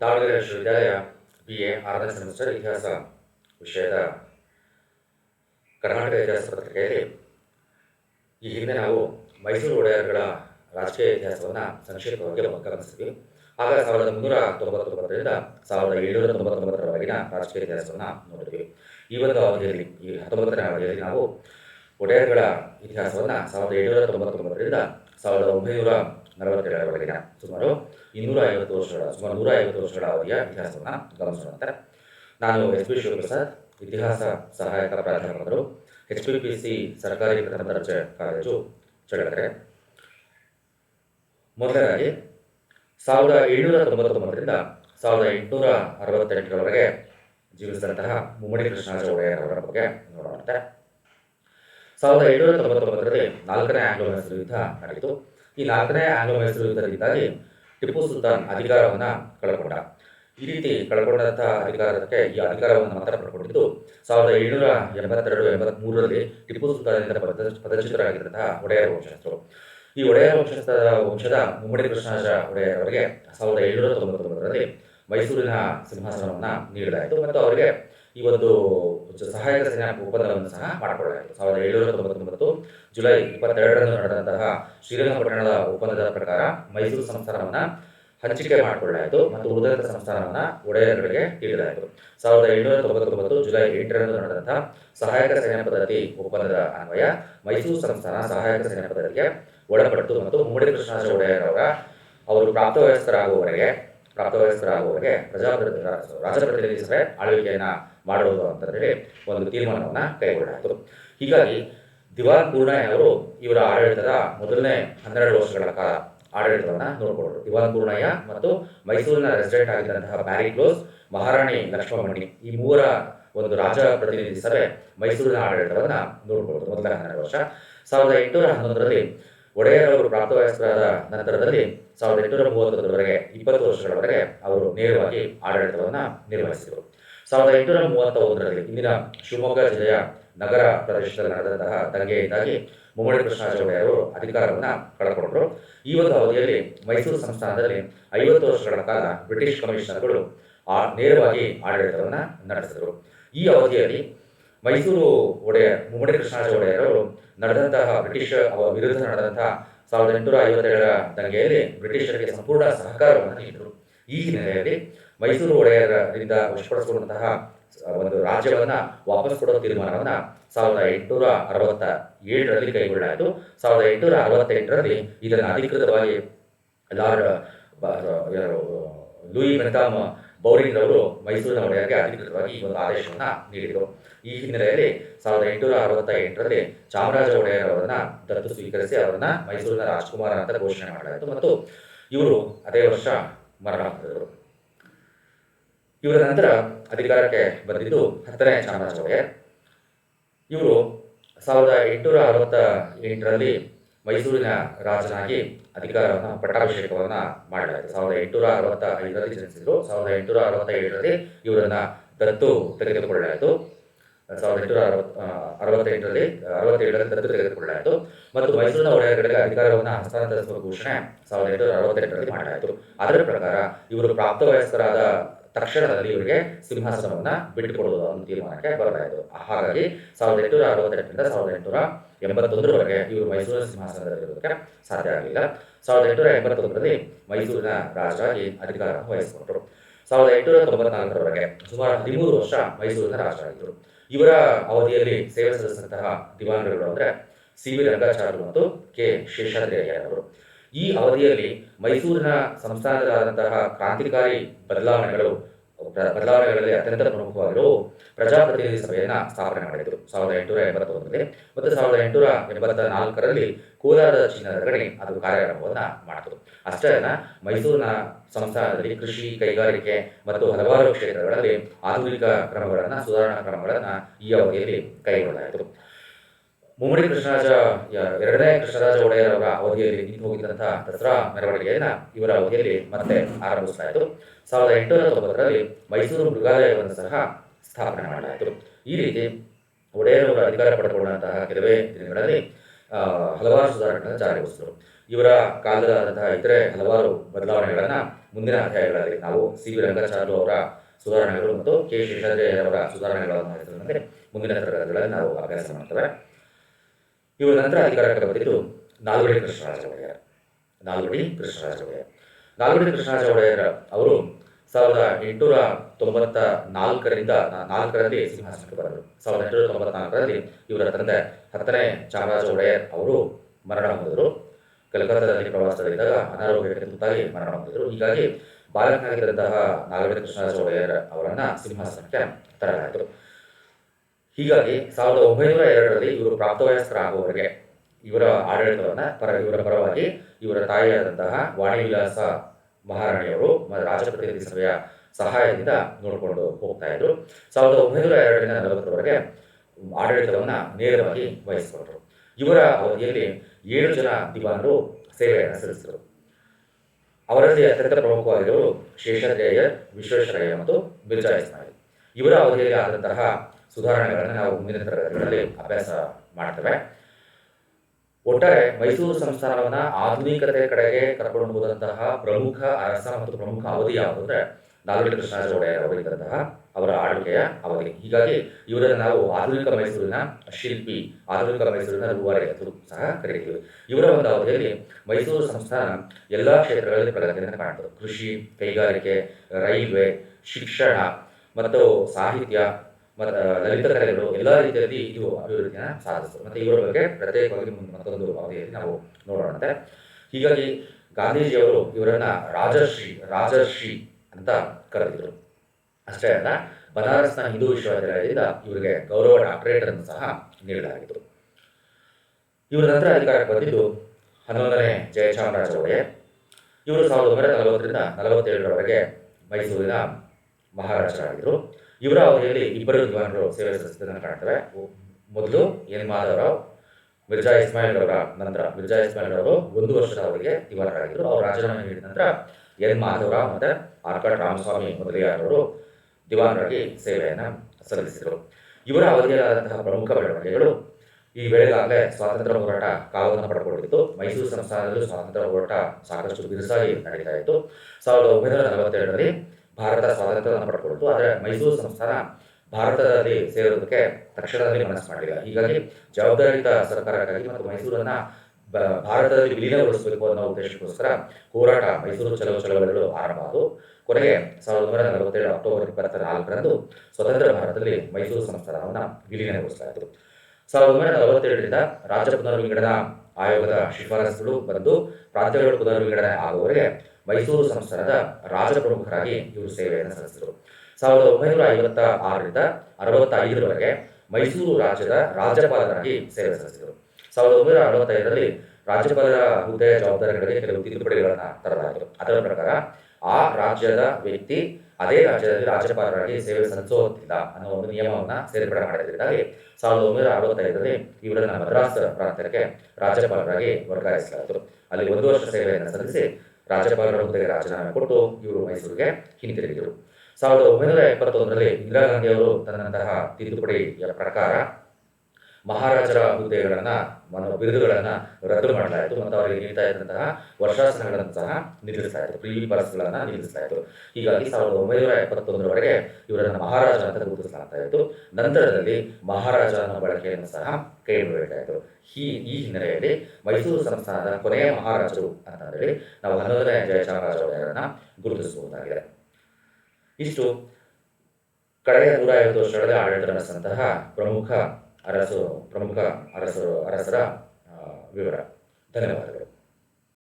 ದಾವಣಗೆರೆ ವಿಶ್ವವಿದ್ಯಾಲಯ B A ಆರನೇ semester ಇತಿಹಾಸ ವಿಷಯದ ಕರ್ನಾಟಕ ಇತಿಹಾಸ ಪತ್ರಿಕೆಯಲ್ಲಿ ಈ ಹಿಂದೆ ನಾವು ಮೈಸೂರು ಒಡೆಯರ್ಗಳ ರಾಜಕೀಯ ಇತಿಹಾಸವನ್ನು ಸಂಕ್ಷಿಪ್ತವಾಗಿ ಗಮನಿಸಿದ್ವಿ. ಆಗ ಸಾವಿರದ ಮುನ್ನೂರ ತೊಂಬತ್ತೊಂಬತ್ತರಿಂದ ಸಾವಿರದ ಏಳುನೂರ ತೊಂಬತ್ತೊಂಬತ್ತರವರೆಗಿನ ರಾಜಕೀಯ ಇತಿಹಾಸವನ್ನು ನೋಡಿದ್ವಿ. ಈ ಒಂದು ಅವಧಿಯಲ್ಲಿ, ಈ ಹತ್ತೊಂಬತ್ತನೇ ಅವಧಿಯಲ್ಲಿ ನಾವು ಒಡೆಯರ್ಗಳ ಇತಿಹಾಸವನ್ನು ಸಾವಿರದ ಏಳುನೂರ ತೊಂಬತ್ತೊಂಬತ್ತರಿಂದ ಸಾವಿರದ ಒಂಬೈನೂರ ನಲವತ್ತೇಳರವರೆಗಿನ ಸುಮಾರು ಇನ್ನೂರ ಐವತ್ತು ವರ್ಷಗಳ, ಸುಮಾರು ನೂರ ಐವತ್ತು ವರ್ಷಗಳ ಅವಧಿಯ ಇತಿಹಾಸವನ್ನು ಗಮನಿಸುವಂತೆ ನಾನು ಎಸ್ ಪಿ ಶಿವಪ್ರಸಾದ್, ಇತಿಹಾಸ ಸಹಾಯಕ ಪ್ರಾಧ್ಯಾಪಕರು ಎಚ್ ಪಿ ಪಿ ಸಿ ಸರ್ಕಾರಿ ಪ್ರಥಮ ದರ್ಜೆ ಕಾಲೇಜು ಚಳ್ಳಕೆರೆ. ಮೊದಲನೇದಾಗಿ, ಸಾವಿರದ ಏಳ್ನೂರ ತೊಂಬತ್ತೊಂಬತ್ತರಿಂದ ಸಾವಿರದ ಎಂಟುನೂರ ಅರವತ್ತೆಂಟರವರೆಗೆ ಜೀವಿಸಿದಂತಹ ಮುಮ್ಮಡಿ ಕೃಷ್ಣರಾಜ ಒಡೆಯರ್ ಅವರ ಬಗ್ಗೆ ನೋಡೋಣಂತೆ. ಸಾವಿರದ ಏಳ್ನೂರ ತೊಂಬತ್ತೊಂಬತ್ತರಲ್ಲಿ ನಾಲ್ಕನೇ ಆಂಗ್ಲೋ ಯುದ್ಧ ನಡೆಯಿತು. ಈ ನಾಲ್ಕನೇ ಆಂಗ್ಲ ಮೈಸೂರು ಯುದ್ಧದಿಂದಾಗಿ ಟಿಪ್ಪು ಸುಲ್ತಾನ್ ಅಧಿಕಾರವನ್ನು ಕಳ್ಕೊಂಡ ಈ ರೀತಿ ಕಳ್ಕೊಂಡಂತಹ ಅಧಿಕಾರಕ್ಕೆ ಈ ಅಧಿಕಾರವನ್ನು ಮಾತ್ರ ಪಡ್ಕೊಂಡಿದ್ದು ಸಾವಿರದ ಏಳುನೂರ ಎಂಬತ್ತೆರಡು, ಎಂಬತ್ಮೂರರಲ್ಲಿ ಟಿಪ್ಪು ಸುಲ್ತಾನದಿಂದ ಪದಚಿತರಾಗಿದ್ದಂತಹ ಒಡೆಯರ್ ವಂಶಸ್ಥರು. ಈ ಒಡೆಯರ ವಂಶಸ್ಥರ ವಂಶದ ಮುಮ್ಮಡಿ ಕೃಷ್ಣರಾಜ ಒಡೆಯರ್ ಅವರಿಗೆ ಸಾವಿರದ ಏಳುನೂರ ತೊಂಬತ್ತೊಂಬತ್ತರಲ್ಲಿ ಮೈಸೂರಿನ ಸಿಂಹಾಸನವನ್ನು ನೀಡಲಾಯಿತು. ಮತ್ತು ಅವರಿಗೆ ಈ ಒಂದು ಸಹಾಯಕ ಸೇನಾ ಒಪ್ಪಂದವನ್ನು ಸಹ ಮಾಡಿಕೊಳ್ಳಲಾಯಿತು ಸಾವಿರದ ಏಳುನೂರ ತೊಂಬತ್ತೊಂಬತ್ತು ಜುಲೈ ಇಪ್ಪತ್ತೆರಡರಂದು ನಡೆದಂತಹ ಶ್ರೀರಂಗಪಟ್ಟಣದ ಒಪ್ಪಂದದ ಪ್ರಕಾರ ಮೈಸೂರು ಸಂಸ್ಥಾನವನ್ನು ಹಂಚಿಕೆ ಮಾಡಿಕೊಳ್ಳಲಾಯಿತು ಮತ್ತು ಉಳಿದಂಥ ಸಂಸ್ಥಾನವನ್ನು ಒಡೆಯರ್ಗಳಿಗೆ ನೀಡಲಾಯಿತು ಸಾವಿರದ ಏಳುನೂರ ತೊಂಬತ್ತೊಂಬತ್ತು ಜುಲೈ ಎಂಟರಂದು ನಡೆದಂತಹ ಸಹಾಯಕ ಸೇನಾ ಪದ್ಧತಿ ಒಪ್ಪಂದದ ಅನ್ವಯ ಮೈಸೂರು ಸಂಸ್ಥಾನ ಸಹಾಯಕ ಸೇನಾ ಪದ್ಧತಿಗೆ ಒಳಪಟ್ಟು ಮತ್ತು ಮೂಡಿ ಕೃಷ್ಣರಾಜ ಒಡೆಯರ್ ಅವರ ಅವರು ಪ್ರಾಪ್ತವಯಸ್ಕರಾಗುವವರೆಗೆ ಪ್ರಾಪ್ತವಯಸ್ಕರಾಗುವವರೆಗೆ ಪ್ರಜಾಪ್ರತಿ ರಾಜಪ್ರತಿನಿಧಿ ಸಭೆ ಆಳ್ವಿಕೆಯನ್ನು ಮಾಡುವುದು ಅಂತ ಹೇಳಿ ಒಂದು ತೀರ್ಮಾನವನ್ನು ಕೈಗೊಳ್ಳಲಾಯಿತು. ಹೀಗಾಗಿ ದಿವಾನ್ ಪೂರ್ಣಯ್ಯ ಅವರು ಇವರ ಆಡಳಿತದ ಮೊದಲನೇ ಹನ್ನೆರಡು ವರ್ಷಗಳ ಕಾಲ ಆಡಳಿತವನ್ನು ನೋಡಿಕೊಂಡರು. ದಿವಾನ್ ಪೂರ್ಣಯ್ಯ ಮತ್ತು ಮೈಸೂರಿನ ರೆಸಿಡೆಂಟ್ ಆಗಿದ್ದಂತಹ ಬ್ಯಾರಿ ಕ್ಲೋಸ್, ಮಹಾರಾಣಿ ಲಕ್ಷ್ಮಣಿ ಈ ಮೂವರ ಒಂದು ರಾಜ ಪ್ರತಿನಿಧಿ ಸಭೆ ಮೈಸೂರಿನ ಆಡಳಿತವನ್ನು ನೋಡಿಕೊಳ್ಳುವುದು ಮೊದಲ ಹನ್ನೆರಡು ವರ್ಷ. ಸಾವಿರದ ಎಂಟುನೂರ ಹನ್ನೊಂದರಲ್ಲಿ ಒಡೆಯರ್ ಅವರು ಪ್ರಾಪ್ತವಯಸ್ಕರಾದ ನಂತರದಲ್ಲಿ ಸಾವಿರದ ಎಂಟುನೂರ ಮೂವತ್ತೊಂದರವರೆಗೆ, ಇಪ್ಪತ್ತು ವರ್ಷಗಳವರೆಗೆ ಅವರು ನೇರವಾಗಿ ಆಡಳಿತವನ್ನು ನಿರ್ವಹಿಸಿದರು. ಸಾವಿರದ ಎಂಟುನೂರ ಮೂವತ್ತ ಒಂದರಲ್ಲಿ ಇಂದಿನ ಶಿವಮೊಗ್ಗ ಜಿಲ್ಲೆಯ ನಗರ ಪ್ರದೇಶದಲ್ಲಿ ನಡೆದಂತಹ ದಂಗೆಯಿಂದಾಗಿ ಮುಮ್ಮಡಿ ಒಡೆಯರು ಅಧಿಕಾರವನ್ನು ಕಳೆದುಕೊಂಡರು ಈ ಒಂದು ಅವಧಿಯಲ್ಲಿ ಮೈಸೂರು ಸಂಸ್ಥಾನದಲ್ಲಿ ಐವತ್ತು ವರ್ಷಗಳ ಕಾಲ ಬ್ರಿಟಿಷ್ ಕಮಿಷನರ್ಗಳು ಆ ನೇರವಾಗಿ ಆಡಳಿತವನ್ನು ನಡೆಸಿದರು. ಈ ಅವಧಿಯಲ್ಲಿ ಮೈಸೂರು ಒಡೆಯ ಮುಮ್ಮಡಿ ಕೃಷ್ಣರಾಜ ಒಡೆಯರವರು ನಡೆದಂತಹ ಬ್ರಿಟಿಷ್ ವಿರುದ್ಧ ನಡೆದಂತಹ ಸಾವಿರದ ಎಂಟುನೂರ ಐವತ್ತೇಳರ ದಂಗೆಯಲ್ಲಿ ಬ್ರಿಟಿಷರಿಗೆ ಸಂಪೂರ್ಣ ಸಹಕಾರವನ್ನು ನೀಡಿದರು. ಈ ಹಿನ್ನೆಲೆಯಲ್ಲಿ ಮೈಸೂರು ಒಡೆಯರಿಂದ ವಶಪಡಿಸಿಕೊಂಡಂತಹ ಒಂದು ರಾಜ್ಯವನ್ನ ವಾಪಸ್ ಕೊಡೋ ತೀರ್ಮಾನವನ್ನ ಸಾವಿರದ ಎಂಟುನೂರ ಅರವತ್ತ ಏಳರಲ್ಲಿ ಕೈಗೊಳ್ಳಲಾಯಿತು. ಸಾವಿರದ ಎಂಟುನೂರ ಅರವತ್ತೆಂಟರಲ್ಲಿ ಇದನ್ನು ಅಧಿಕೃತವಾಗಿ ಲಾರ್ಡ್ ಲೂಯಿ ಮೆಹತಾಮ್ ಬೌರಿಂಗ್ ಅವರು ಮೈಸೂರಿನ ಒಡೆಯರಿಗೆ ಅಧಿಕೃತವಾಗಿ ಈ ಒಂದು ಆದೇಶವನ್ನು ನೀಡಿದರು. ಈ ಹಿನ್ನೆಲೆಯಲ್ಲಿ ಸಾವಿರದ ಎಂಟುನೂರ ಅರವತ್ತ ಎಂಟರಲ್ಲಿ ಚಾಮರಾಜ ಒಡೆಯರ್ ಅವರನ್ನ ದತ್ತು ಸ್ವೀಕರಿಸಿ ಅವರನ್ನ ಮೈಸೂರಿನ ರಾಜ್ಕುಮಾರ ಅಂತ ಘೋಷಣೆ ಮಾಡಲಾಯಿತು. ಮತ್ತು ಇವರು ಅದೇ ವರ್ಷ ಮರಣ ಹೊಂದಿದರು. ಇವರ ನಂತರ ಅಧಿಕಾರಕ್ಕೆ ಬಂದಿದ್ದು ಹತ್ತನೇ ಚಾಮರಾಜ ಒಡೆಯರ್ ಇವರು ಸಾವಿರದ ಎಂಟುನೂರ ಅರವತ್ತ ಎಂಟರಲ್ಲಿ ಮೈಸೂರಿನ ರಾಜನಾಗಿ ಅಧಿಕಾರವನ್ನು, ಪಟ್ಟಾಭಿಷೇಕವನ್ನು ಮಾಡಲಾಯಿತು. ಸಾವಿರದ ಎಂಟುನೂರ ಅರವತ್ತ ಐದರಲ್ಲಿ ಜನಿಸಿದರು. ಸಾವಿರದ ಎಂಟುನೂರ ಅರವತ್ತ ಏಳರಲ್ಲಿ ಇವರನ್ನ ದತ್ತು ತೆಗೆದುಕೊಳ್ಳಲಾಯಿತು. ಸಾವಿರದ ಎಂಟುನೂರ ಅರವತ್ತ ಅರವತ್ತೆಂಟರಲ್ಲಿ, ಅರವತ್ತೇಳರಲ್ಲಿ ದತ್ತು ತೆಗೆದುಕೊಳ್ಳಲಾಯಿತು. ಮತ್ತು ಮೈಸೂರಿನ ಒಡೆಯರ್ಗಳಿಗೆ ಅಧಿಕಾರವನ್ನು ಹಸ್ತಾಂತರಿಸುವ ಘೋಷಣೆ ಸಾವಿರದ ಎಂಟುನೂರ ಅರವತ್ತೆಂಟರಲ್ಲಿ ಮಾಡಲಾಯಿತು. ಅದರ ಪ್ರಕಾರ ಇವರು ಪ್ರಾಪ್ತವಯಸ್ಕರಾದ ತಕ್ಷಣದಲ್ಲಿ ಇವರಿಗೆ ಸಿಂಹಾಸನವನ್ನ ಬಿಟ್ಟುಕೊಡುವುದು ಅನ್ನೋ ತೀರ್ಮಾನಕ್ಕೆ ಬರಲಾಯಿತು. ಹಾಗಾಗಿ ಸಾವಿರದ ಎಂಟುನೂರ ಅರವತ್ತೆಂಟರಿಂದ ಸಾವಿರದ ಎಂಟುನೂರ ಎಂಬತ್ತೊಂದರವರೆಗೆ ಇವರು ಮೈಸೂರಿನ ಸಿಂಹಾಸನದಲ್ಲಿರುವುದಕ್ಕೆ ಸಾಧ್ಯ ಆಗಲಿಲ್ಲ. ಸಾವಿರದ ಎಂಟುನೂರ ಎಂಬತ್ತೊಂದರಲ್ಲಿ ಮೈಸೂರಿನ ರಾಜರಾಗಿ ಅಧಿಕಾರ ವಹಿಸಿಕೊಂಡರು. ಸಾವಿರದ ಎಂಟುನೂರ ತೊಂಬತ್ನಾಲ್ಕರವರೆಗೆ ಸುಮಾರು ಹದಿಮೂರು ವರ್ಷ ಮೈಸೂರಿನ ರಾಜರಾಗಿದ್ದರು ಇವರ ಅವಧಿಯಲ್ಲಿ ಸೇವೆ ಸಲ್ಲಿಸಿದಂತಹ ದಿವಾನಗಳು ಅಂದರೆ ಸಿ ವಿ ರಂಗಾಚಾರ್ಯರು ಮತ್ತು ಕೆ ಶೇಷಾದ್ರಿ ಅಯ್ಯರವರು ಈ ಅವಧಿಯಲ್ಲಿ ಮೈಸೂರಿನ ಸಂಸ್ಥಾನದಾದಂತಹ ಕ್ರಾಂತಿಕಾರಿ ಬದಲಾವಣೆಗಳು ಬದಲಾವಣೆಗಳಲ್ಲಿ ಅತ್ಯಂತ ಪ್ರಮುಖವಾಗಿರುವ ಪ್ರಜಾಪ್ರತಿನಿಧಿ ಸಭೆಯನ್ನು ಸ್ಥಾಪನೆ ಮಾಡಿದರು. ಸಾವಿರದ ಎಂಟುನೂರ ಎಂಬತ್ತೊಂದರಲ್ಲಿ ಮತ್ತು ಸಾವಿರದ ಎಂಟುನೂರ ಎಂಬತ್ತ ನಾಲ್ಕರಲ್ಲಿ ಕೋಲಾರದ ಚಿನ್ನದ ಅದು ಕಾರ್ಯಾರಂಭವನ್ನು ಮಾಡಿತು. ಅಷ್ಟೇ ಅಲ್ಲ, ಮೈಸೂರಿನ ಸಂಸ್ಥಾನದಲ್ಲಿ ಕೃಷಿ, ಕೈಗಾರಿಕೆ ಮತ್ತು ಹಲವಾರು ಕ್ಷೇತ್ರಗಳಲ್ಲಿ ಆಧುನಿಕ ಕ್ರಮಗಳನ್ನು, ಸುಧಾರಣಾ ಕ್ರಮಗಳನ್ನು ಈ ಅವಧಿಯಲ್ಲಿ ಕೈಗೊಳ್ಳಲಾಯಿತು. ಮುಮ್ಮಡಿ ಕೃಷ್ಣರಾಜ ಎರಡನೇ ಕೃಷ್ಣರಾಜ ಒಡೆಯರವರ ಅವಧಿಯಲ್ಲಿ ನಿಂತು ಹೋಗಿದ್ದಂತಹ ದಸರಾ ಮೆರವಣಿಗೆಯನ್ನು ಇವರ ಅವಧಿಯಲ್ಲಿ ಮತ್ತೆ ಆರಂಭಿಸಲಾಯಿತು ಸಾವಿರದ ಎಂಟುನೂರ ತೊಂಬತ್ತರಲ್ಲಿ ಮೈಸೂರು ಮೃಗಾಲಯವನ್ನು ಸಹ ಸ್ಥಾಪನೆ ಮಾಡಲಾಯಿತು. ಈ ರೀತಿ ಒಡೆಯರವರ ಅಧಿಕಾರ ಪಡೆದುಕೊಂಡಂತಹ ಕೆಲವೇ ದಿನಗಳಲ್ಲಿ ಹಲವಾರು ಸುಧಾರಣೆಗಳನ್ನು ಜಾರಿಗೊಳಿಸಿದರು. ಇವರ ಕಾಲದಾದಂತಹ ಇತರೆ ಹಲವಾರು ಬದಲಾವಣೆಗಳನ್ನು ಮುಂದಿನ ಅಧ್ಯಾಯಗಳಲ್ಲಿ ನಾವು ಸಿ ವಿ ರಂಗಾಚಾರ್ಯ ಅವರ ಸುಧಾರಣೆಗಳು ಮತ್ತು ಕೆ ಶೇಷಾದ್ರಿಯವರ ಸುಧಾರಣೆಗಳನ್ನು ಮುಂದಿನ ತರಗತಿಗಳಲ್ಲಿ ನಾವು ಅಭ್ಯಾಸ ಮಾಡ್ತೇವೆ. ಇವರ ನಂತರ ಅಧಿಕಾರಕ್ಕೆ ಬಂದಿದ್ದು ನಾಲ್ವಡಿ ಕೃಷ್ಣರಾಜ ನಾಲ್ವಡಿ ಕೃಷ್ಣರಾಜ ನಾಲ್ವಡಿ ಕೃಷ್ಣರಾಜ ಒಡೆಯರ ಅವರು ಸಾವಿರದ ಎಂಟುನೂರ ತೊಂಬತ್ತ ನಾಲ್ಕರಿಂದ ನಾಲ್ಕರಲ್ಲಿ ಸಿಂಹಾಸನಕ್ಕೆ ಬಂದರು. ಸಾವಿರದ ಎಂಟುನೂರ ತೊಂಬತ್ನಾಲ್ಕರಲ್ಲಿ ಇವರ ತಂದೆ ಹತ್ತನೇ ಚಾಮರಾಜ ಒಡೆಯರ್ ಅವರು ಮರಣ ಹೊಂದಿದರು. ಕಲ್ಕತ್ತಾದಲ್ಲಿ ಪ್ರವಾಸದಲ್ಲಿದ್ದಾಗ ಅನಾರೋಗ್ಯಕ್ಕೆ ತುತ್ತಾಗಿ ಮರಣ ಹೊಂದಿದರು. ಹೀಗಾಗಿ ಬಾಲಕನಾಗಿದ್ದಂತಹ ನಾಲ್ವಡಿ ಕೃಷ್ಣರಾಜ ಒಡೆಯರ್ ಅವರನ್ನ ಸಿಂಹಾಸನಕ್ಕೆ ತರಲಾಯಿತು. ಹೀಗಾಗಿ ಸಾವಿರದ ಒಂಬೈನೂರ ಎರಡರಲ್ಲಿ ಇವರು ಪ್ರಾಪ್ತವಯಸ್ಕರಾಗುವವರೆಗೆ ಇವರ ಆಡಳಿತವನ್ನ ಪರ, ಇವರ ಪರವಾಗಿ ಇವರ ತಾಯಿಯಾದಂತಹ ವಾಣಿವಿಲಾಸ ಮಹಾರಾಣಿಯವರು ರಾಜಪ್ರತಿನಿಧಿ ಸಭೆಯ ಸಹಾಯದಿಂದ ನೋಡಿಕೊಂಡು ಹೋಗ್ತಾ ಇದ್ರು. ಸಾವಿರದ ಒಂಬೈನೂರ ಎರಡರಿಂದ ನಲವತ್ತರವರೆಗೆ ಆಡಳಿತವನ್ನ ನೇರವಾಗಿ ವಹಿಸಿಕೊಂಡರು. ಇವರ ಅವಧಿಯಲ್ಲಿ ಏಳು ಜನ ದಿವಾನರು ಸೇವೆಯನ್ನು ಸಲ್ಲಿಸಿದರು. ಅವರಲ್ಲಿ ಅತ್ಯಂತ ಪ್ರಮುಖವಾಗಿರುವರು ಶೇಷಾದ್ರಯ್ಯರ್ ವಿಶ್ವೇಶ್ವರಯ್ಯ ಮತ್ತು ಮಿರ್ಜಾ ಇಸ್ಮಾಯಿಲ್. ಇವರ ಅವಧಿಯಲ್ಲಿ ಆದಂತಹ ಸುಧಾರಣೆಗಳನ್ನು ನಾವು ಮುಂದಿನ ತರಗತಿಗಳಲ್ಲಿ ಅಭ್ಯಾಸ ಮಾಡ್ತೇವೆ. ಒಟ್ಟಾರೆ ಮೈಸೂರು ಸಂಸ್ಥಾನವನ್ನ ಆಧುನಿಕತೆ ಕಡೆಗೆ ಕರ್ಕೊಂಡು ಹೋದಂತಹ ಪ್ರಮುಖ ಅರಸ ಮತ್ತು ಪ್ರಮುಖ ಅವಧಿ ಯಾವುದು ಅಂದ್ರೆ ನಾಲ್ವಡಿ ಕೃಷ್ಣರಾಜ ಅವರಿದ್ದಂತಹ ಅವರ ಆಳ್ವಿಕೆಯ ಅವಧಿ. ಹೀಗಾಗಿ ಇವರನ್ನು ನಾವು ಆಧುನಿಕ ಮೈಸೂರಿನ ಶಿಲ್ಪಿ, ಆಧುನಿಕ ಮೈಸೂರಿನ ರೂವಾರಿ ಎಂದು ಸಹ ಕರೀತೀವಿ. ಇವರ ಒಂದು ಅವಧಿಯಲ್ಲಿ ಮೈಸೂರು ಸಂಸ್ಥಾನ ಎಲ್ಲಾ ಕ್ಷೇತ್ರಗಳಲ್ಲಿ ಪ್ರಗತಿಯನ್ನು ಕಾಣ್ತದೆ. ಕೃಷಿ, ಕೈಗಾರಿಕೆ, ರೈಲ್ವೆ, ಶಿಕ್ಷಣ ಮತ್ತು ಸಾಹಿತ್ಯ ಲಲಿತ ಕಲೆಗಳು ಎಲ್ಲ ರೀತಿಯಲ್ಲಿ ಇದು ಅಭಿವೃದ್ಧಿಯನ್ನು ಸಾಧಿಸ್ತು ಮತ್ತು ಇವರ ಬಗ್ಗೆ ಪ್ರತ್ಯೇಕವಾಗಿ ಮತ್ತೊಂದು ಅವಧಿಯಲ್ಲಿ ನಾವು ನೋಡೋಣಂತೆ. ಹೀಗಾಗಿ ಗಾಂಧೀಜಿಯವರು ಇವರನ್ನ ರಾಜರ್ಷಿ ರಾಜರ್ಷಿ ಅಂತ ಕರೆದಿದ್ರು ಅಷ್ಟೇ ಅಲ್ಲ, ಬನಾರಸ್ನ ಹಿಂದೂ ವಿಶ್ವವಿದ್ಯಾಲಯದಿಂದ ಇವರಿಗೆ ಗೌರವ ಡಾಕ್ಟರೇಟ್ ಅನ್ನು ಸಹ ನೀಡಲಾಗಿತ್ತು. ಇವರ ನಂತರ ಅಧಿಕಾರಕ್ಕೆ ಬಂದಿದ್ದು ಹನ್ನೊಂದನೇ ಜಯಚಾಮರಾಜ ಒಡೆಯರ್ ಇವರು ಸಾವಿರದ ಒಂಬೈನೂರ ನಲವತ್ತರಿಂದ ನಲವತ್ತೇಳರವರೆಗೆ ಮೈಸೂರಿನ ಮಹಾರಾಜರಾಗಿದ್ದರು. ಇವರ ಅವಧಿಯಲ್ಲಿ ಇಬ್ಬರು ದಿವಾನರು ಸೇವೆ ಸಲ್ಲಿಸಿದ್ದನ್ನು ಕಾಣ್ತೇವೆ. ಮೊದಲು ಎನ್ ಮಾಧವರಾವ್ ಮಿರ್ಜಾ ಇಸ್ಮಾಯಿಲ್ ಅವರ ನಂತರ ಮಿರ್ಜಾ ಇಸ್ಮಾಯಿಲ್ ಅವರು ಒಂದು ವರ್ಷದ ಅವರಿಗೆ ದಿವಾನರಾಗಿದ್ದರು ಅವರು ರಾಜೀನಾಮೆ ನೀಡಿದ ನಂತರ ಎನ್ ಮಾಧವರಾವ್ ಮತ್ತು ಆರ್ಕಾಟ್ ರಾಮಸ್ವಾಮಿ ಮೊದಲಿಯಾರವರು ದಿವಾನರಾಗಿ ಸೇವೆಯನ್ನು ಸಲ್ಲಿಸಿದರು. ಇವರ ಅವಧಿಯಲ್ಲಾದಂತಹ ಪ್ರಮುಖ ಬೆಳವಣಿಗೆಗಳು ಈ ವೇಳೆಗಾಗಲೇ ಸ್ವಾತಂತ್ರ್ಯ ಹೋರಾಟ ಕಾವನ್ನು ಪಡ್ಕೊಂಡಿತ್ತು ಮೈಸೂರು ಸಂಸ್ಥಾನದಲ್ಲೂ ಸ್ವಾತಂತ್ರ್ಯ ಹೋರಾಟ ಸಾಕಷ್ಟು ಬಿರುಸಾಗಿ ನಡೀತಾ ಇತ್ತು. ಸಾವಿರದ ಒಂಬೈನೂರ ನಲವತ್ತೆರಡರಲ್ಲಿ ಭಾರತ ಸ್ವಾತಂತ್ರ್ಯವನ್ನು ಪಡ್ಕೊಳ್ತು. ಆದರೆ ಮೈಸೂರು ಸಂಸ್ಥಾನ ಭಾರತದಲ್ಲಿ ಸೇರೋದಕ್ಕೆ ತಕ್ಷಣದಲ್ಲಿ ಮನಸ್ಸು ಮಾಡಿಲ್ಲ ಹೀಗಾಗಿ ಜವಾಬ್ದಾರಿಯುತ ಸರ್ಕಾರಕ್ಕಾಗಿ ಮತ್ತು ಮೈಸೂರನ್ನ ಭಾರತದಲ್ಲಿ ವಿಲೀನಗೊಳಿಸಬೇಕು ಅನ್ನೋ ಉದ್ದೇಶಕ್ಕೋಸ್ಕರ ಹೋರಾಟ ಮೈಸೂರು ಚಲೋ ಚಳವಳಿಗಳು ಆರಂಭ ಆದವು ಕೊನೆಗೆ ಸಾವಿರದ ಒಂಬೈನೂರ ನಲವತ್ತೇಳು ಅಕ್ಟೋಬರ್ ಇಪ್ಪತ್ತ ನಾಲ್ಕರಂದು ಸ್ವತಂತ್ರ ಭಾರತದಲ್ಲಿ ಮೈಸೂರು ಸಂಸ್ಥಾನವನ್ನು ವಿಲೀನಗೊಳಿಸಲಾಯಿತು. ಸಾವಿರದ ಒಂಬೈನೂರ ನಲವತ್ತೇಳರಿಂದ ರಾಜ್ಯ ಪುನರ್ವಿಂಗಡನಾ ಆಯೋಗದ ಶಿಫಾರಸುಗಳು ಬಂದು ಪ್ರಾಂತ್ಯಗಳ ಪುನರ್ವಿಂಗಡಣೆ ಆಗುವವರೆಗೆ ಮೈಸೂರು ಸಂಸ್ಥಾನದ ರಾಜಪ್ರಮುಖರಾಗಿ ಇವರು ಸೇವೆಯನ್ನು ಸಲ್ಲಿಸಿದರು. ಸಾವಿರದ ಒಂಬೈನೂರ ಐವತ್ತ ಆರರಿಂದ ಅರವತ್ತೈದರವರೆಗೆ ಮೈಸೂರು ರಾಜ್ಯದ ರಾಜ್ಯಪಾಲರಾಗಿ ಸೇವೆ ಸಲ್ಲಿಸಿದರು. ಸಾವಿರದ ಒಂಬೈನೂರ ಅರವತ್ತೈದರಲ್ಲಿ ರಾಜ್ಯಪಾಲರ ಹುದ್ದೆಯ ಜವಾಬ್ದಾರಿಗಳಿಗೆ ಕೆಲವು ತಿದ್ದುಪಡಿಗಳನ್ನು ತರಲಾಯಿತು ಅದರ ಪ್ರಕಾರ, ಆ ರಾಜ್ಯದ ವ್ಯಕ್ತಿ ಅದೇ ರಾಜ್ಯದಲ್ಲಿ ರಾಜ್ಯಪಾಲರಾಗಿ ಸೇವೆ ಸಲ್ಲಿಸುವಂತಿಲ್ಲ ಅನ್ನೋ ಒಂದು ನಿಯಮವನ್ನು ಸೇರ್ಪಡೆ ಮಾಡಿದ್ರಿಂದಾಗಿ ಸಾವಿರದ ಒಂಬೈನೂರ ಅರವತ್ತೈದರಲ್ಲಿ ಇವರನ್ನ ಮದ್ರಾಸ್ ಪ್ರಾಂತ್ಯಕ್ಕೆ ರಾಜ್ಯಪಾಲರಾಗಿ ವರ್ಗಾಯಿಸಲಾಯಿತು. ಅಲ್ಲಿ ಒಂದು ವರ್ಷ ಸೇವೆಯನ್ನು ಸಲ್ಲಿಸಿ ರಾಜ್ಯಪಾಲರ ಹುದ್ದೆಗೆ ರಾಜೀನಾಮೆ ಕೊಟ್ಟು ಇವರು ಮೈಸೂರಿಗೆ ಹಿಂತಿರುಗಿದರು. ಸಾವಿರದ ಒಂಬೈನೂರ ಎಪ್ಪತ್ತೊಂದರಲ್ಲಿ ಇಂದಿರಾ ಗಾಂಧಿ ಅವರು ತನ್ನಂತಹ ತಿದ್ದುಪಡಿಯ ಪ್ರಕಾರ ಮಹಾರಾಜರ ಹುದ್ದೆಗಳನ್ನ ಮತ್ತು ಬಿರುದುಗಳನ್ನ ರದ್ದು ಮಾಡಲಾಯಿತು ಮತ್ತು ಅವರಿಗೆ ನೀಡ್ತಾ ಇದ್ದಂತಹ ವರ್ಷಾಸನಗಳನ್ನು ಸಹ ನಿಲ್ಲಿಸಲಾಯಿತು. ಪ್ರಿವಿ ನಿಲ್ಲಿಸ್ತಾ ಇತ್ತು ಹೀಗಾಗಿ ಸಾವಿರದ ಒಂಬೈನೂರ ಎಪ್ಪತ್ತೊಂದರವರೆಗೆ ಇವರನ್ನು ಮಹಾರಾಜ ಅಂತ ಗುರುತಿಸಲಾಗ್ತಾ ಇತ್ತು ನಂತರದಲ್ಲಿ ಮಹಾರಾಜ ಅನ್ನೋ ಬಳಕೆಯನ್ನು ಸಹ ಕೈ ಬಿಡಬೇಕಾಯಿತು ಈ ಈ ಹಿನ್ನೆಲೆಯಲ್ಲಿ ಮೈಸೂರು ಸಂಸ್ಥಾನದ ಕೊನೆಯ ಮಹಾರಾಜರು ಅಂತ ಹೇಳಿ ನಾವು ಹನ್ನೊಂದನೇ ಜಯಚಾಮರಾಜ ಗುರುತಿಸಬಹುದಾಗಿದೆ. ಇಷ್ಟು. ಕಳೆದ ನೂರ ಐವತ್ತು ವರ್ಷಗಳಲ್ಲಿ ಆಡಳಿತ ನಡೆಸಿದಂತಹ ಪ್ರಮುಖ ಅರಸು ಪ್ರಮುಖ ಅರಸರು ಅರಸರ ವಿವರ. ಧನ್ಯವಾದಗಳು.